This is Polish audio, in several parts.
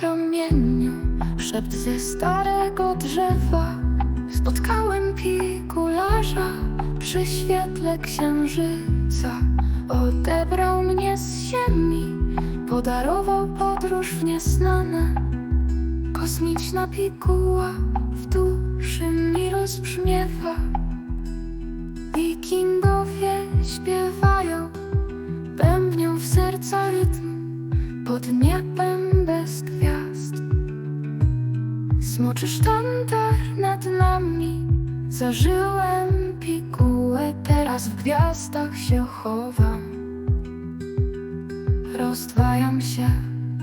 kamieniu Szept ze starego drzewa. Spotkałem pikularza Przy świetle księżyca. Odebrał mnie z ziemi Podarował podróż w nieznane Kosmiczna pikuła w duszy mi rozbrzmiewa. Wikingowie śpiewają Bębnią w serca rytm. Pod niebem Smoczy sztandar nad nami. Zażyłem pigułę Teraz w gwiazdach się chowam. Rozdwajam się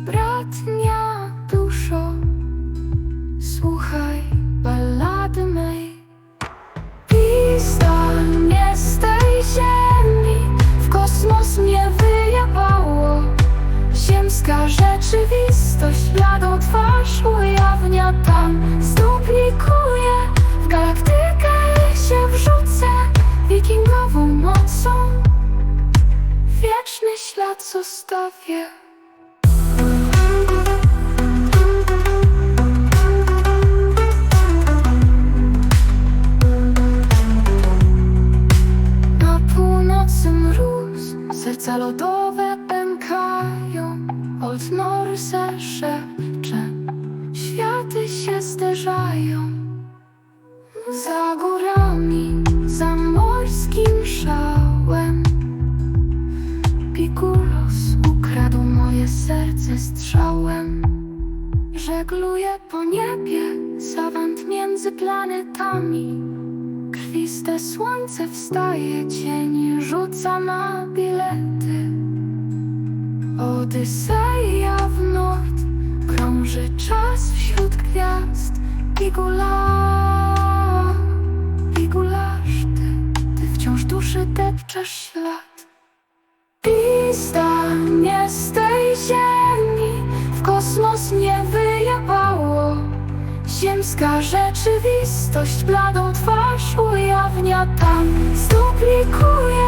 Bratnia duszo. Słuchaj ballady mej. Pista nie z tej ziemi. W kosmos mnie wyjebało. Ziemska rzeczywistość Bladą twarz ujawnia tam. Zduplikuje W galaktykę się wrzucę. Wikingową mocą Wieczny ślad zostawię. Na północy mróz, serca lodowe Norse szepcze, światy się zderzają. Za górami, za morskim szałem. Pikulos ukradł moje serce strzałem. Żegluję po niebie, zawant między planetami. Krwiste słońce wstaje, cień rzuca na bilety. Odyseja w krąży czas wśród gwiazd. Pigula, pigularz ty, ty wciąż duszy depczesz ślad. Pista nie z tej ziemi, w kosmos nie wyjebało. Ziemska rzeczywistość bladą twarz ujawnia tam. Zduplikuje,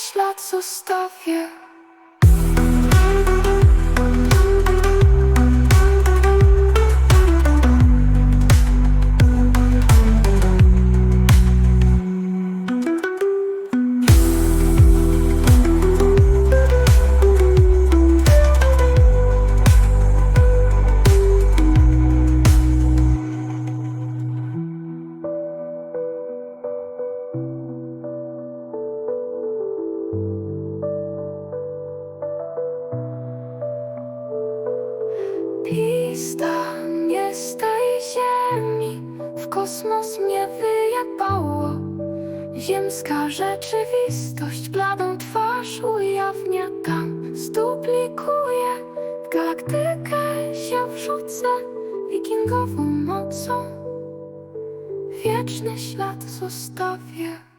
ślad zostawię w kosmos mnie wyjebało. Ziemska rzeczywistość bladą twarz ujawnia tam, zduplikuje, galaktykę się wrzucę, wikingową mocą. Wieczny ślad zostawię.